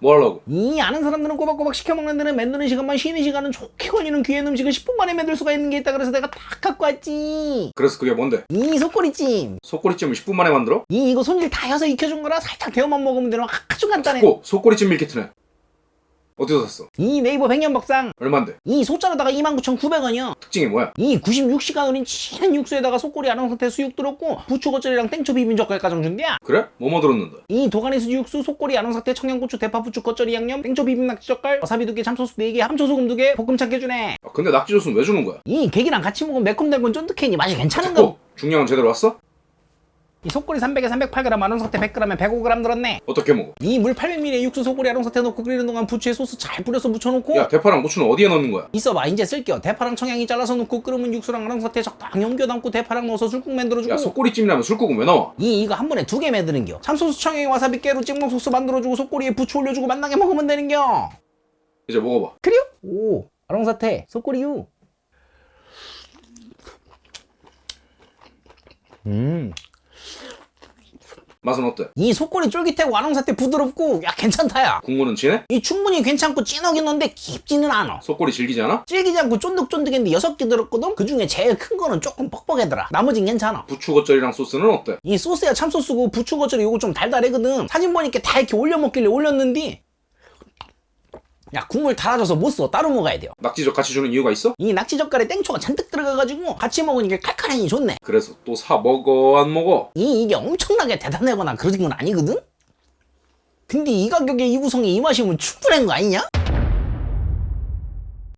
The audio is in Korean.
뭐 하려고? 이 아는 사람들은 꼬박꼬박 시켜 먹는 데는 만드는 시간만 쉬는 시간은 좋게 걸리는 귀한 음식을 10분 만에 만들 수가 있는 게 있다 그래서 내가 딱 갖고 왔지. 그래서 그게 뭔데? 이 속꼬리찜. 속꼬리찜을 10분 만에 만들어? 이 이거 손질 다 해서 익혀준 거라 살짝 데워만 먹으면 되는 아주 간단해. 고 속꼬리찜 밀키트네. 어디서 샀어? 이 네이버 백년박상. 얼만데? 이 소자로다가 29,900원이요. 특징이 뭐야? 이 96시간 우린 진한 육수에다가 속꼬리 아롱 상태 수육 들었고 부추 겉절이랑 땡초 비빔 젓갈까정 준대야. 그래? 뭐뭐 들었는데? 이 도가니 수지 육수, 속꼬리 아롱 상태 청양고추, 대파 부추 겉절이 양념, 땡초 비빔 낙지 젓갈, 와사비 두 개, 참소스 네 개, 함초소금 두 개, 볶음 참깨 주네. 아, 근데 낙지젓은 왜 주는 거야? 이 계기랑 같이 먹으면 매콤달콤 쫀득해니 맛이 괜찮은 거. 듣고 중량은 제대로 왔어? 이 속꼬리 300에 308g, 아롱 상태 100g에 105g 들었네. 어떻게 먹어? 이 물 800ml에 육수, 속꼬리 아롱 상태 넣고 끓이는 동안 부추에 소스 잘 뿌려서 묻혀놓고 야 대파랑 고추는 어디에 넣는 거야? 있어봐 이제 쓸게요 대파랑 청양이 잘라서 넣고 끓으면 육수랑 아롱 상태 적당히 옮겨 담고 대파랑 넣어서 술국 만들어주고 야 속꼬리찜이라면 술국은 왜 나와? 이 이거 한 번에 두개 만드는겨 참소스 청양이 와사비 깨로 찍먹 소스 만들어주고 속꼬리에 부추 올려주고 만나게 먹으면 되는겨 이제 먹어봐. 그래요? 오 아롱사태 속꼬리유 음. 맛은 어때? 이 속꼬리 쫄깃하고 아롱사태 부드럽고 야 괜찮다야 국물은 진해? 이 충분히 괜찮고 진하긴 한데 깊지는 않아 속꼬리 질기지 않아? 질기지 않고 쫀득쫀득했는데 여섯 개 들었거든? 그 중에 제일 큰 거는 조금 뻑뻑하더라 나머진 괜찮아 부추 겉절이랑 소스는 어때? 이 소스야 참소스고 부추 겉절이 요거 좀 달달하거든 사진 보니까 다 이렇게 올려 먹길래 올렸는데 야 국물 달아줘서 못 써 따로 먹어야 돼요 낙지젓 같이 주는 이유가 있어? 이 낙지 젓갈에 땡초가 잔뜩 들어가가지고 같이 먹으니까 칼칼하니 좋네 그래서 또 사 먹어 안 먹어? 이 이게 엄청나게 대단하거나 그런 건 아니거든 근데 이 가격에 이 구성에 이 맛이면 충분한 거 아니냐?